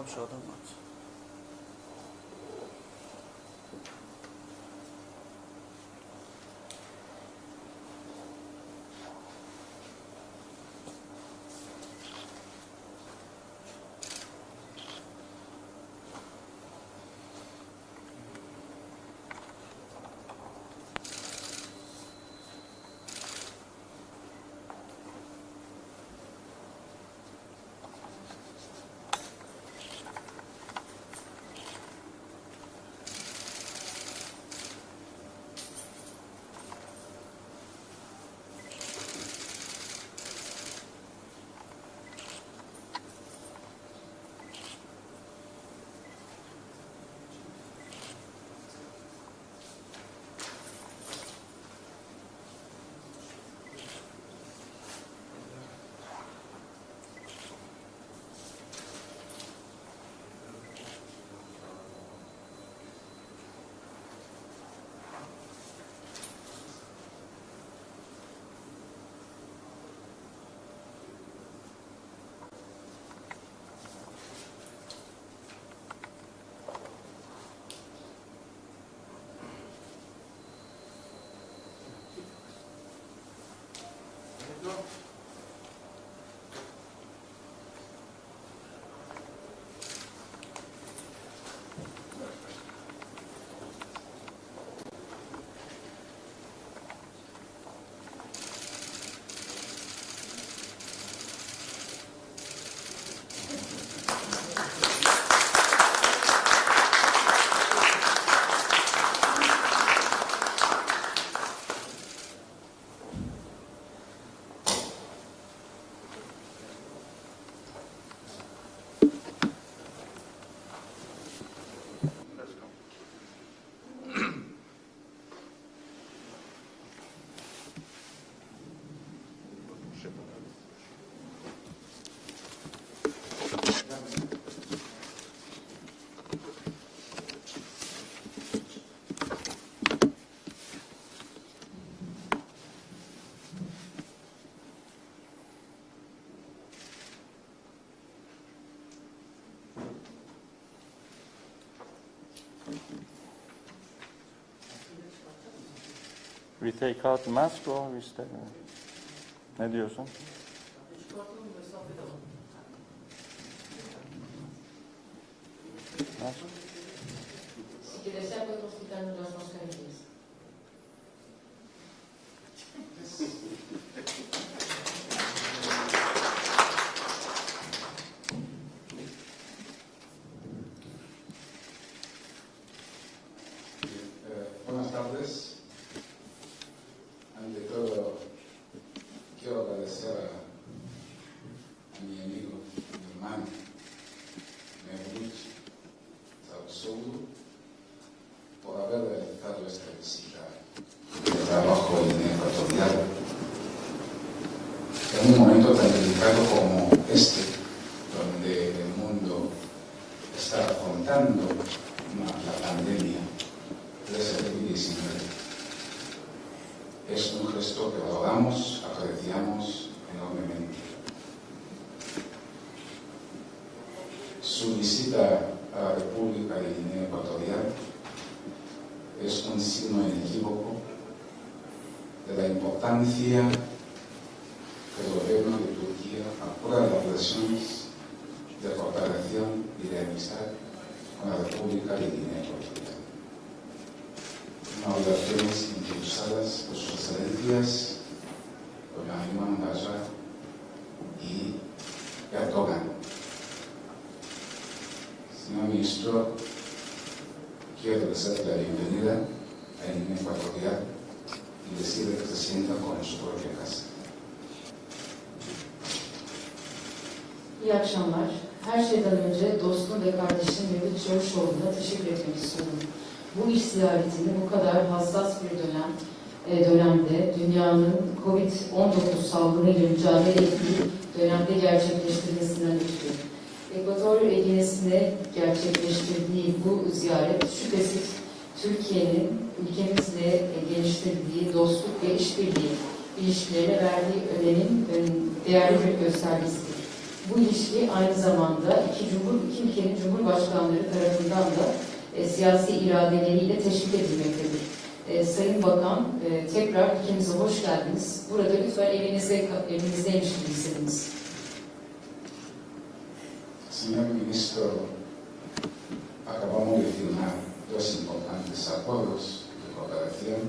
Abi şu adam No. We take out mask or we stay? Ne diyorsun? Mask? Buenas tardes. El gobierno de Turquía apura las relaciones de cooperación y de amistad con la República de Guinea Ecuatorial inauguraciones impulsadas por sus excelencias, por Ayman Baja y Erdogan. Señor Ministro, quiero desearle la bienvenida a Guinea Ecuatorial y decirle que se sienta como en su propia casa. İyi akşamlar. Her şeyden önce dostum ve kardeşim Mevlüt Çavuşoğlu'na teşekkür etmek istiyorum. Bu iş ziyaretini bu kadar hassas bir dönem e, dönemde dünyanın Covid-19 salgınıyla mücadele ettiği dönemde gerçekleştirmesinden ötürü. Ekvator Eginesi'ne gerçekleştirdiği bu ziyaret şüphesiz Türkiye'nin ülkemizle e, geliştirdiği dostluk ve işbirliği ilişkilerine verdiği önemin ön- değerli bir göstergesidir. Bu ilişki aynı zamanda iki, cumhur, iki ülkenin cumhurbaşkanları tarafından da e, siyasi iradeleriyle teşvik edilmektedir. E, Sayın Bakan, e, tekrar ülkemize hoş geldiniz. Burada lütfen evinizde, evinizdeymiş gibi hissediniz. Señor Ministro, acabamos de firmar dos importantes acuerdos de cooperación.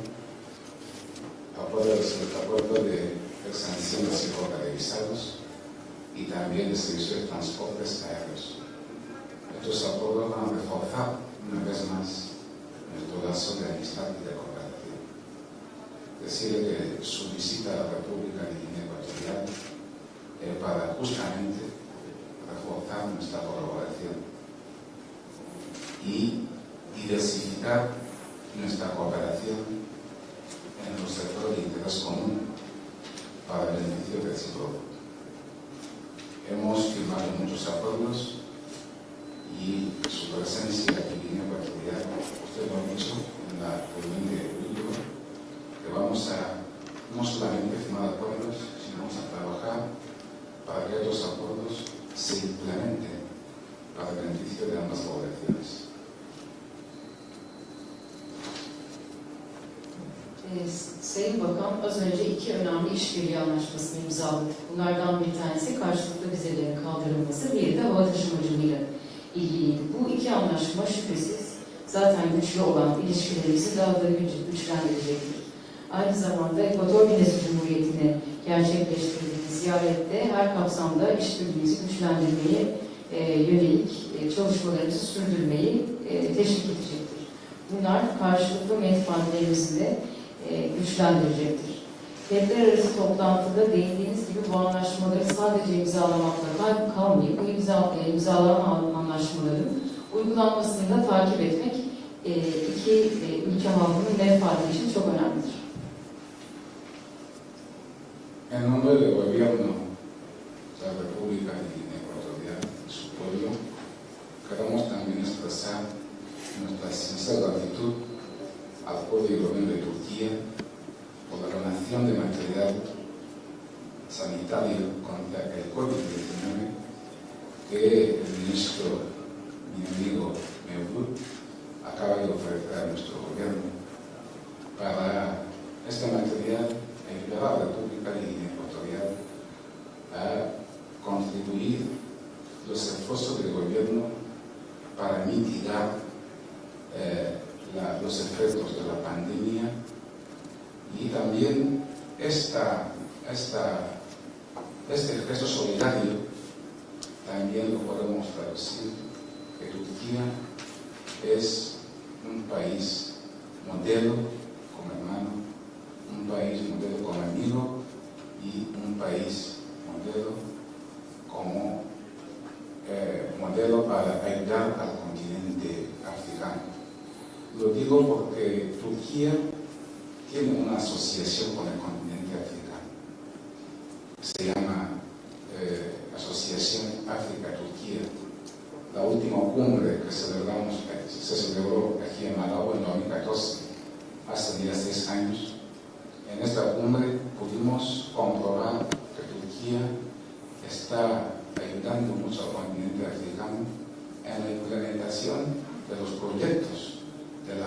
Acuerdos, el acuerdo de exención recíproca de visados y también de servicio de transportes aéreos. Estos acuerdos van a reforzar una vez más nuestro lazo de amistad y de cooperación. Decirle que su visita a la República de Guinea Ecuatorial es para justamente reforzar nuestra colaboración y diversificar nuestra cooperación en los sectores de interés común para el beneficio recíproco. Hemos firmado muchos acuerdos y su presencia aquí en Guinea Ecuatorial, usted lo ha dicho en la reunión de julio, que vamos a no solamente firmar acuerdos, sino vamos a trabajar para que estos acuerdos se implementen para el beneficio de ambas poblaciones. Ee, Sayın Bakan az önce iki önemli işbirliği anlaşmasını imzaladık. Bunlardan bir tanesi karşılıklı vizelerin kaldırılması, diğeri de hava taşımacılığıyla ilgiliydi. Bu iki anlaşma şüphesiz zaten güçlü olan ilişkilerimizi daha da güç- güçlendirecektir. Aynı zamanda Ekvator Günesi Cumhuriyeti'ne gerçekleştirdiğimiz ziyarette her kapsamda işbirliğimizi güçlendirmeyi e, yönelik e, çalışmalarımızı sürdürmeyi e, teşvik edecektir. Bunlar karşılıklı menfaatlerimizi de e, güçlendirecektir. Devletler arası toplantıda değindiğiniz gibi bu anlaşmaları sadece imzalamakla kal- kalmayıp bu imza, e, imzalanan anlaşmaların uygulanmasını da takip etmek e, iki e, ülke halkının menfaati için çok önemlidir. En nombre del Gobierno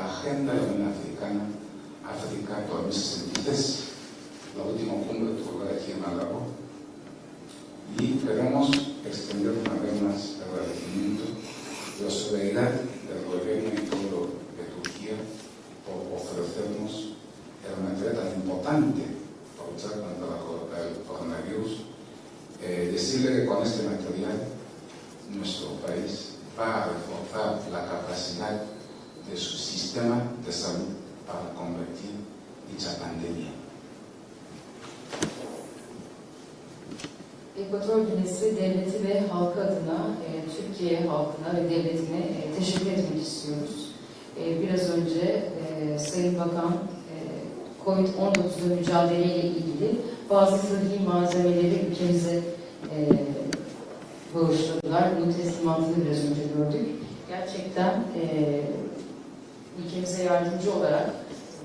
Agenda de la Unión Africana, África 2063. La última cumbre tuvo lugar aquí en Malabo. Y queremos extender una vez más el agradecimiento de la solidaridad del gobierno y pueblo de Turquía por ofrecernos material tan importante para luchar contra el coronavirus. Eh, decirle que con este material nuestro país va a reforzar la capacidad de su sistema de salud para combatir dicha pandemia. Ekvator Günesi devleti ve halkı adına e, Türkiye halkına ve devletine e, teşekkür etmek istiyoruz. E, biraz önce e, Sayın Bakan e, COVID-19'la mücadeleyle ilgili bazı tıbbi malzemeleri ülkemize e, bağışladılar. Bunun teslimatını biraz önce gördük. Gerçekten e, ülkemize yardımcı olarak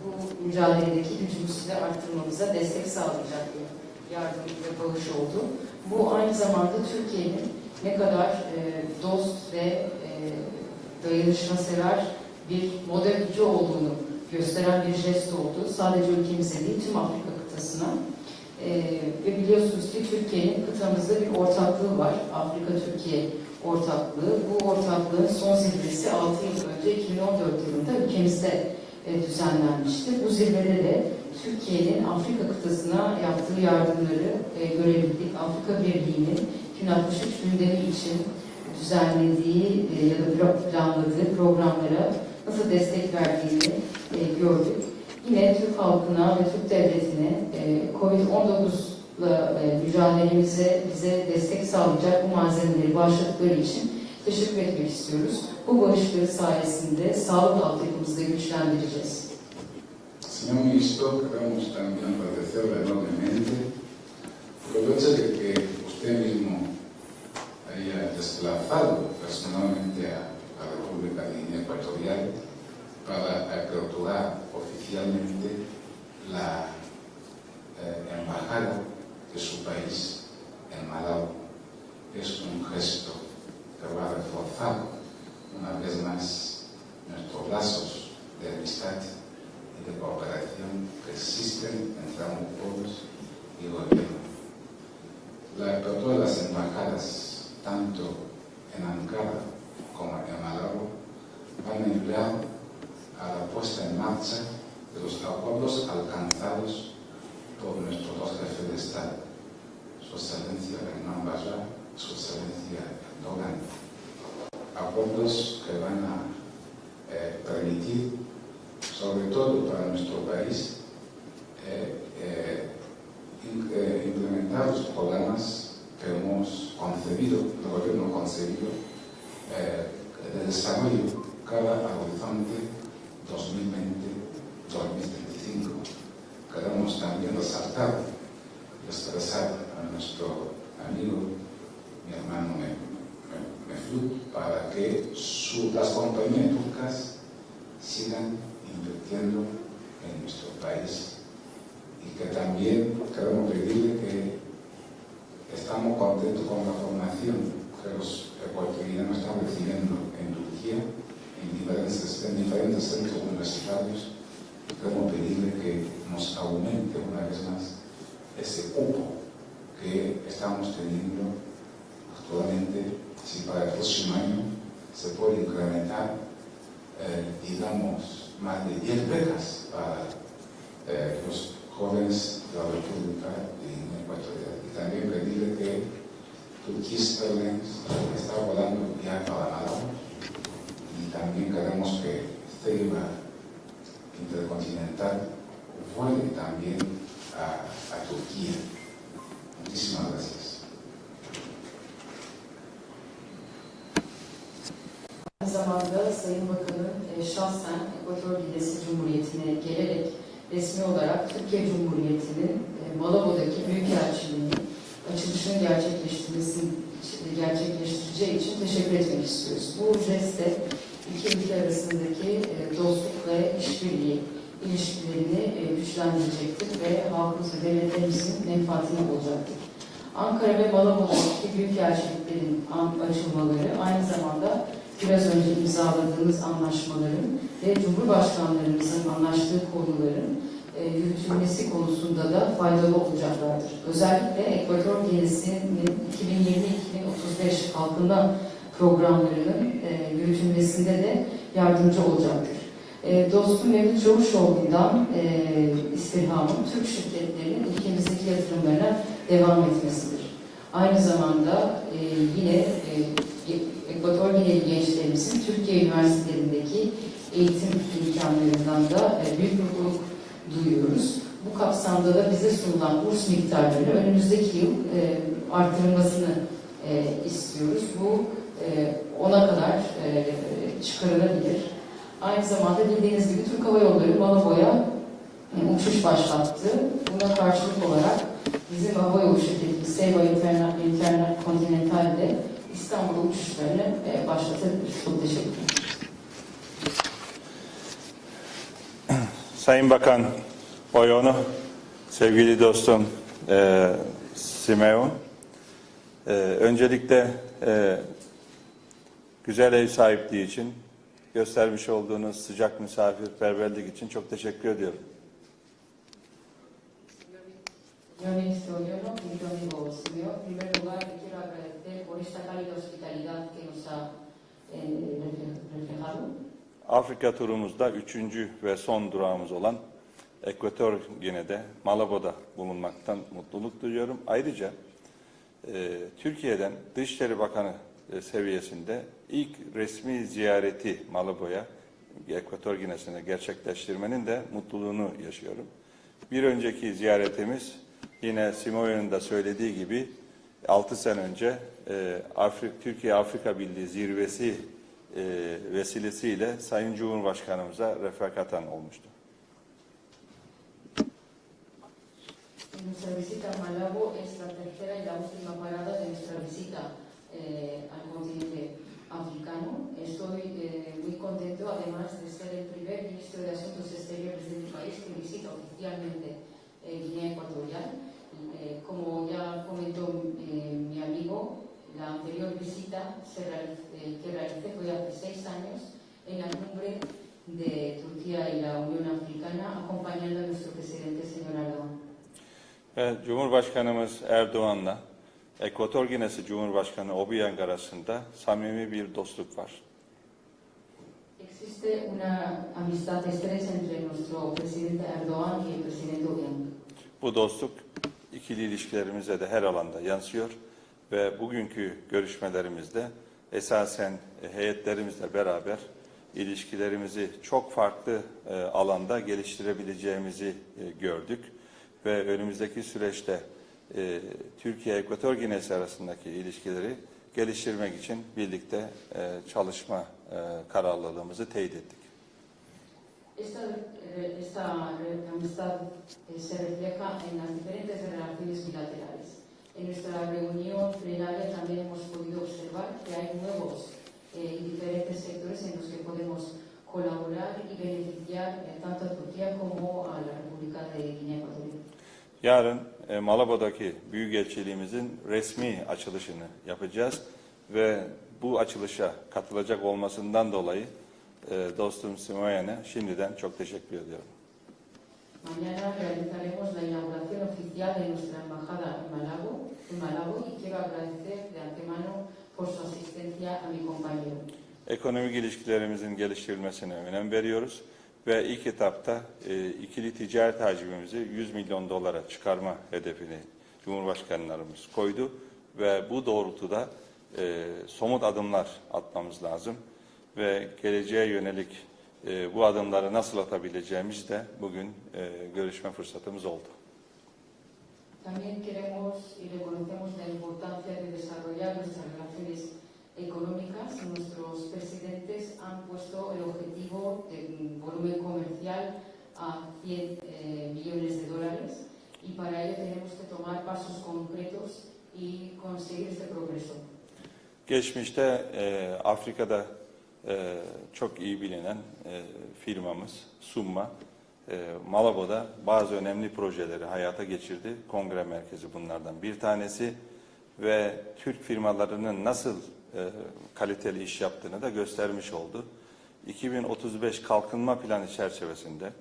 bu mücadeledeki gücümüzü de arttırmamıza destek sağlayacak bir yardım ve bağış oldu. Bu aynı zamanda Türkiye'nin ne kadar e, dost ve e, dayanışma sever bir model ülke olduğunu gösteren bir jest oldu. Sadece ülkemize değil tüm Afrika kıtasına. E, ve biliyorsunuz ki Türkiye'nin kıtamızda bir ortaklığı var. Afrika-Türkiye ortaklığı. Bu ortaklığın son zirvesi 6 yıl önce 2014 yılında ülkemizde e, düzenlenmişti. Bu zirvede de Türkiye'nin Afrika kıtasına yaptığı yardımları e, görebildik. Afrika Birliği'nin 2063 gündemi için düzenlediği e, ya da planladığı programlara nasıl destek verdiğini e, gördük. Yine Türk halkına ve Türk devletine e, Covid-19'la e, mücadelemize bize destek sağlayacak bu malzemeleri bağışladıkları için teşekkür etmek istiyoruz. Bu bağışları sayesinde sağlık altyapımızı güçlendireceğiz. Señor Ministro, queremos también agradecerle enormemente por el hecho de que usted mismo haya desplazado personalmente a la República de Guinea Ecuatorial para aperturar oficialmente la eh, embajada de su país en Malawi. Es un gesto que va a reforzar una vez más nuestros lazos de amistad y de cooperación que existen entre ambos pueblos y gobierno. La apertura de las embajadas, tanto en Ankara como en Malabo, van a ayudar a la puesta en marcha de los acuerdos alcanzados por nuestros dos jefes de Estado, Su Excelencia Hernán Barra, Su Excelencia Erdogan. Acuerdos que van a eh, permitir sobre todo para nuestro país, eh, eh, in- eh, implementar los programas que hemos concebido, el gobierno ha concebido, eh, de desarrollo cara al horizonte 2020-2025. Queremos y expresar a nuestro amigo, mi hermano Me- Me- Meflut, para que su- las compañías turcas sigan invirtiendo en nuestro país y que también queremos pedirle que estamos contentos con la formación que los ecuatorianos están recibiendo en Turquía, en diferentes, en diferentes centros universitarios. Queremos pedirle que nos aumente una vez más ese cupo que estamos teniendo actualmente, si para el próximo año se puede incrementar eh, digamos, más de 10 becas para eh, los jóvenes de la República de. Y también pedirle que Turkish Airlines está volando ya para Malawi y también queremos que Ceiba Intercontinental vuele también a, a Turquía. Muchísimas gracias. Aynı zamanda Sayın Bakan'ın e, şahsen Ekvator Gidesi Cumhuriyeti'ne gelerek resmi olarak Türkiye Cumhuriyeti'nin e, Malavo'daki Büyükelçiliğini açılışını gerçekleştirmesi gerçekleştireceği için teşekkür etmek istiyoruz. Bu jeste iki ülke arasındaki e, dostluk ve işbirliği ilişkilerini e, güçlendirecektir ve halkımız ve devletlerimizin menfaatine olacaktır. Ankara ve Malavo'daki büyükelçiliklerin açılmaları aynı zamanda biraz önce imzaladığımız anlaşmaların ve Cumhurbaşkanlarımızın anlaştığı konuların e, yürütülmesi konusunda da faydalı olacaklardır. Özellikle Ekvator Gezisi'nin 2020-2035 kalkınma programlarının e, yürütülmesinde de yardımcı olacaktır. E, dostum Mevlüt Çavuşoğlu'ndan e, istirhamım Türk şirketlerinin ülkemizdeki yatırımlarına devam etmesidir. Aynı zamanda e, yine e, Ekvator Gineli gençlerimizin Türkiye üniversitelerindeki eğitim imkanlarından da e, büyük mutluluk duyuyoruz. Bu kapsamda da bize sunulan burs miktarları önümüzdeki yıl e, artırılmasını e, istiyoruz. Bu e, ona kadar e, çıkarılabilir. Aynı zamanda bildiğiniz gibi Türk Hava Yolları Malavo'ya e, uçuş başlattı. Buna karşılık olarak bizim hava yolu şirketimiz Seva Intercontinental de İstanbul'a uçuşlarını e, başlatabilir. Çok teşekkür ederim. Sayın Bakan Oyonu, sevgili dostum e, Simeon. E, öncelikle e, güzel ev sahipliği için göstermiş olduğunuz sıcak misafirperverlik için çok teşekkür ediyorum. Yo Néstor, yo no, querido amigo Simeo, en primer lugar te quiero agradecer por esta cálida hospitalidad que nos ha eh, refle- reflejado. Afrika turumuzda üçüncü ve son durağımız olan Ekvator Gine'de, Malabo'da bulunmaktan mutluluk duyuyorum. Ayrıca e, Türkiye'den Dışişleri Bakanı e, seviyesinde ilk resmi ziyareti Malabo'ya, Ekvator Gine'sine gerçekleştirmenin de mutluluğunu yaşıyorum. Bir önceki ziyaretimiz yine Simoya'nın da söylediği gibi 6 sene önce e, Afrik, Türkiye-Afrika Birliği zirvesi e, vesilesiyle Sayın Cumhurbaşkanımıza refakatan olmuştu. Nuestra visita a Malabo es la tercera y la última parada de nuestra visita eh, al continente africano. Estoy eh, muy contento, además de ser el primer ministro de Asuntos Exteriores del país que visita oficialmente eh, Guinea Ecuatorial. Eh, como ya comentó eh, mi amigo, la anterior visita se eh, que realicé fue hace seis años en la cumbre de Turquía y la Unión Africana, acompañando a nuestro presidente, señor Erdogan. Ve Cumhurbaşkanımız Erdoğan'la Ekvator Ginesi Cumhurbaşkanı Obiang arasında samimi bir dostluk var. Existe una amistad estrecha entre nuestro presidente Erdogan y el presidente Obiang. Bu dostluk ikili ilişkilerimize de her alanda yansıyor ve bugünkü görüşmelerimizde esasen e, heyetlerimizle beraber ilişkilerimizi çok farklı e, alanda geliştirebileceğimizi e, gördük ve önümüzdeki süreçte e, Türkiye-Ekvator Ginesi arasındaki ilişkileri geliştirmek için birlikte e, çalışma e, kararlılığımızı teyit ettik. Esta, eh, esta amistad eh, se refleja en las diferentes relaciones bilaterales. En nuestra reunión plenaria también hemos podido observar que hay nuevos eh, y diferentes sectores en los que podemos colaborar y beneficiar eh, tanto a Turquía como a la República de Guinea Ecuatorial. Yarın e, Malaba'daki Büyükelçiliğimizin resmi açılışını yapacağız ve bu açılışa katılacak olmasından dolayı e, dostum Simoyen'e şimdiden çok teşekkür ediyorum. Mañana realizaremos la inauguración oficial de nuestra embajada en Malabo, en Malabo y quiero agradecer de antemano por su asistencia a mi compañero. Ekonomik ilişkilerimizin geliştirilmesine önem veriyoruz ve ilk etapta e, ikili ticaret hacmimizi 100 milyon dolara çıkarma hedefini Cumhurbaşkanlarımız koydu ve bu doğrultuda e, somut adımlar atmamız lazım ve geleceğe yönelik e, bu adımları nasıl atabileceğimiz de bugün e, görüşme fırsatımız oldu. También queremos y reconocemos la importancia de desarrollar nuestras relaciones económicas. Nuestros presidentes han puesto el objetivo de volumen comercial a 100 eh, millones de dólares y para ello tenemos que tomar pasos concretos y conseguir este progreso. Geçmişte e, Afrika'da e, çok iyi bilinen e, firmamız Summa, e, Malabo'da bazı önemli projeleri hayata geçirdi. Kongre merkezi bunlardan bir tanesi ve Türk firmalarının nasıl e, kaliteli iş yaptığını da göstermiş oldu. 2035 kalkınma planı çerçevesinde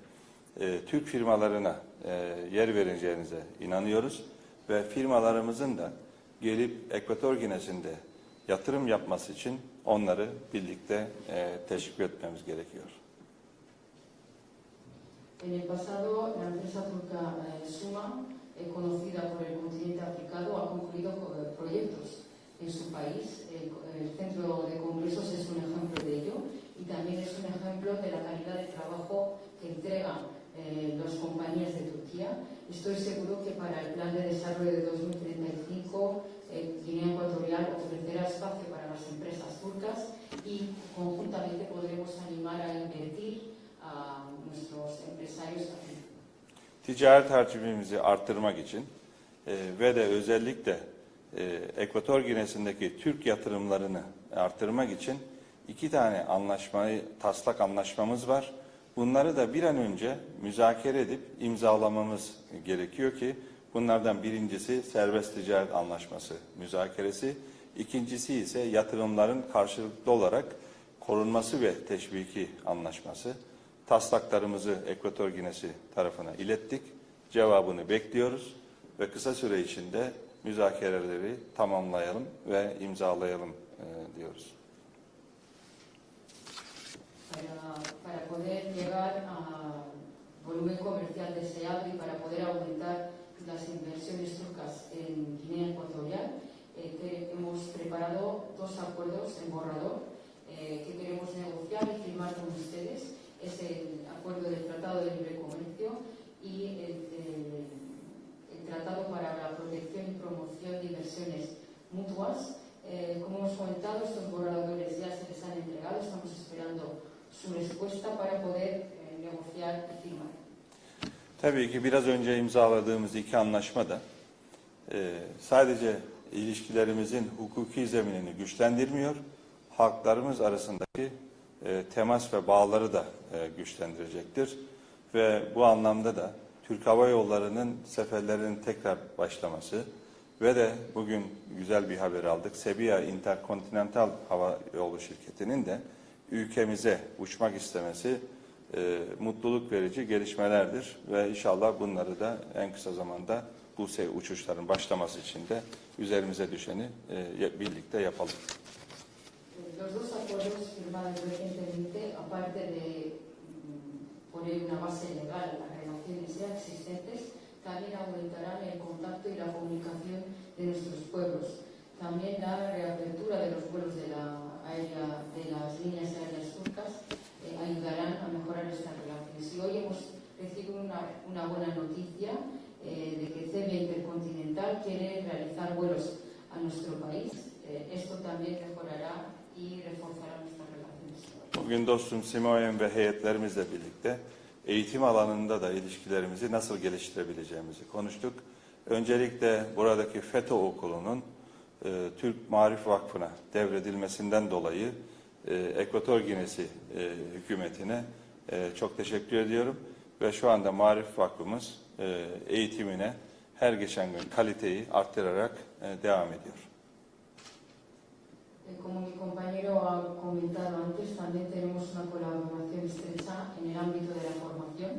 e, Türk firmalarına e, yer vereceğinize inanıyoruz ve firmalarımızın da gelip Ekvator Ginesi'nde yatırım yapması için onları birlikte e, teşvik etmemiz gerekiyor. En el pasado, la empresa turca eh, Suma, eh, conocida por el continente africano, ha concluido eh, proyectos en su país. El, el centro de congresos es un ejemplo de ello y también es un ejemplo de la calidad de trabajo que entregan eh, las compañías de Turquía. Estoy seguro que para el plan de desarrollo de 2035, eh, Guinea Ecuatorial ofrecerá espacio para las empresas turcas y conjuntamente podremos animar a invertir a nuestros empresarios aquí. Ticaret harcımımızı arttırmak için e, ve de özellikle e, Ekvator Ginesi'ndeki Türk yatırımlarını arttırmak için iki tane anlaşmayı, taslak anlaşmamız var. Bunları da bir an önce müzakere edip imzalamamız gerekiyor ki Bunlardan birincisi serbest ticaret anlaşması müzakeresi. İkincisi ise yatırımların karşılıklı olarak korunması ve teşviki anlaşması. Taslaklarımızı Ekvator Ginesi tarafına ilettik. Cevabını bekliyoruz ve kısa süre içinde müzakereleri tamamlayalım ve imzalayalım e, diyoruz. para, para poder llegar a volumen comercial deseado y para poder aumentar las inversiones turcas en Guinea Ecuatorial, eh, hemos preparado dos acuerdos en borrador eh, que queremos negociar y firmar con ustedes. Es el acuerdo del Tratado de Libre Comercio y el Tratado para la Protección y Promoción de Inversiones Mutuas. Eh, como hemos comentado, estos borradores ya se les han entregado, estamos esperando su respuesta para poder eh, negociar y firmar. Tabii ki biraz önce imzaladığımız iki anlaşma da e, sadece ilişkilerimizin hukuki zeminini güçlendirmiyor, halklarımız arasındaki e, temas ve bağları da e, güçlendirecektir. Ve bu anlamda da Türk Hava Yolları'nın seferlerinin tekrar başlaması ve de bugün güzel bir haber aldık. Sebiya Interkontinental Hava Yolu Şirketi'nin de ülkemize uçmak istemesi e, mutluluk verici gelişmelerdir ve inşallah bunları da en kısa zamanda bu uçuşların başlaması için de üzerimize düşeni e, birlikte yapalım. Los dos acuerdos firmados poner una base legal a las relaciones ya existentes, también aumentarán el contacto y la comunicación de nuestros pueblos. También la reapertura de los vuelos de, la aérea, de las líneas aéreas turcas eh, ayudarán a mejorar estas relaciones. Y hoy hemos recibido una, una buena noticia eh, de que CEBIA Intercontinental quiere realizar vuelos a nuestro país. Eh, esto también mejorará Bugün dostum Simoyen ve heyetlerimizle birlikte eğitim alanında da ilişkilerimizi nasıl geliştirebileceğimizi konuştuk. Öncelikle buradaki FETÖ okulunun e, Türk Marif Vakfı'na devredilmesinden dolayı e, Ekvator Ginesi e, hükümetine e, çok teşekkür ediyorum. Ve şu anda Marif Vakfımız e, eğitimine her geçen gün kaliteyi arttırarak e, devam ediyor. Eh, Como mi compañero ha comentado antes, también tenemos una colaboración estrecha en el ámbito de la formación.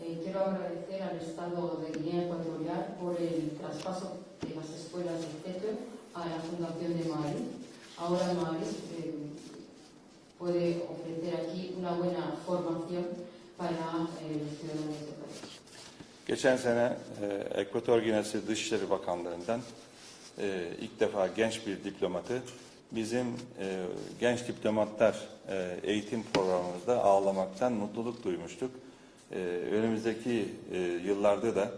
Eh, quiero agradecer al Estado de Guinea Ecuatorial por el traspaso de las escuelas de CETO a la Fundación de Madrid. Ahora Madrid eh, puede ofrecer aquí una buena formación para eh, los ciudadanos del país. Geçen sene e, Ekvator Ginesi Dışişleri Bakanlığı'ndan e, ilk defa genç bir diplomatı bizim e, genç diplomatlar e, eğitim programımızda ağlamaktan mutluluk duymuştuk. E, önümüzdeki e, yıllarda da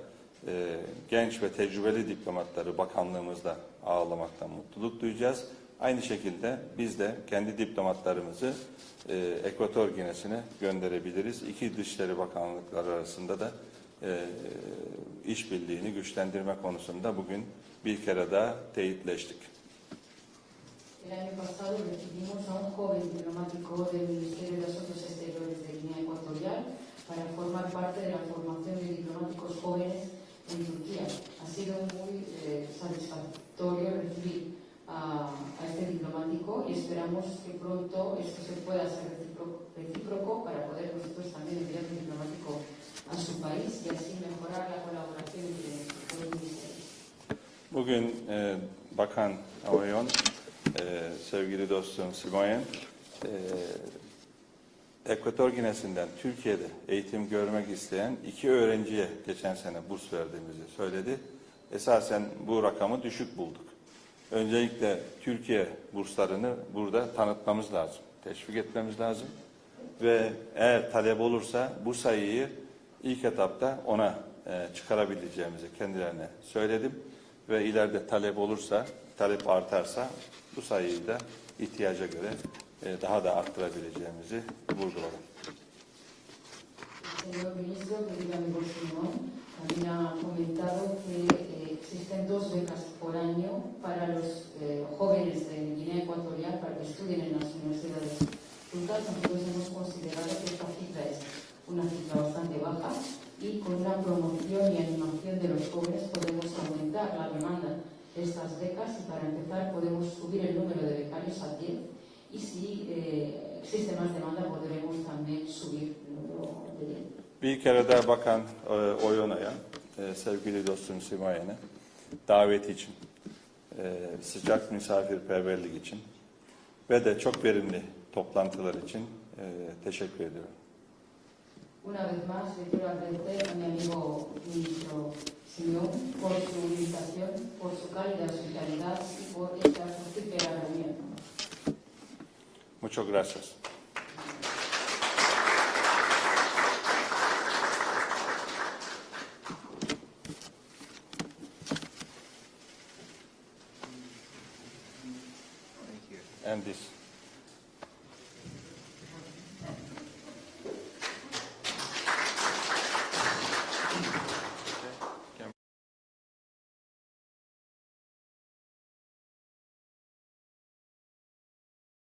e, genç ve tecrübeli diplomatları bakanlığımızda ağlamaktan mutluluk duyacağız. Aynı şekilde biz de kendi diplomatlarımızı e, Ekvator Ginesi'ne gönderebiliriz. İki Dışişleri Bakanlıkları arasında da e, işbirliğini güçlendirme konusunda bugün bir kere daha teyitleştik. El año pasado recibimos a un joven diplomático del Ministerio de Asuntos Exteriores de Guinea Ecuatorial para formar parte de la formación de diplomáticos jóvenes en Turquía. Ha sido muy eh, satisfactorio recibir a, a este diplomático y esperamos que pronto esto se pueda hacer recíproco, para poder nosotros también enviar un diplomático a su país y así mejorar la colaboración entre los ministerios. Bugün e, Bakan dostum Simoyen, e, Ekvator Ginesi'nden Türkiye'de eğitim görmek isteyen iki öğrenciye geçen sene burs verdiğimizi söyledi. Esasen bu rakamı düşük bulduk. Öncelikle Türkiye burslarını burada tanıtmamız lazım, teşvik etmemiz lazım. Ve eğer talep olursa bu sayıyı ilk etapta ona e, çıkarabileceğimizi kendilerine söyledim. Ve ileride talep olursa, talep artarsa bu sayıyı da ihtiyaca göre e, daha da arttırabileceğimizi vurguladım. Señor ministro, querido amigo Simón, también ha comentado que eh, existen dos becas por año para los eh, jóvenes de Guinea Ecuatorial para que estudien en las universidades turcas. Nosotros hemos considerado que esta cifra es una cifra bastante baja y con una promoción y animación de los jóvenes podemos aumentar la demanda de estas becas y para empezar podemos subir el número de becarios a 10 y si eh, existe más demanda podremos también subir el número de 10. Bir kere daha Bakan e, Oyona'ya, e, sevgili dostum Simayen'e davet için, e, sıcak misafirperverlik için ve de çok verimli toplantılar için e, teşekkür ediyorum. Una vez más le quiero agradecer a mi amigo ministro Simeón por su invitación, por su cálida hospitalidad y por esta fructífera reunión. Muchas gracias.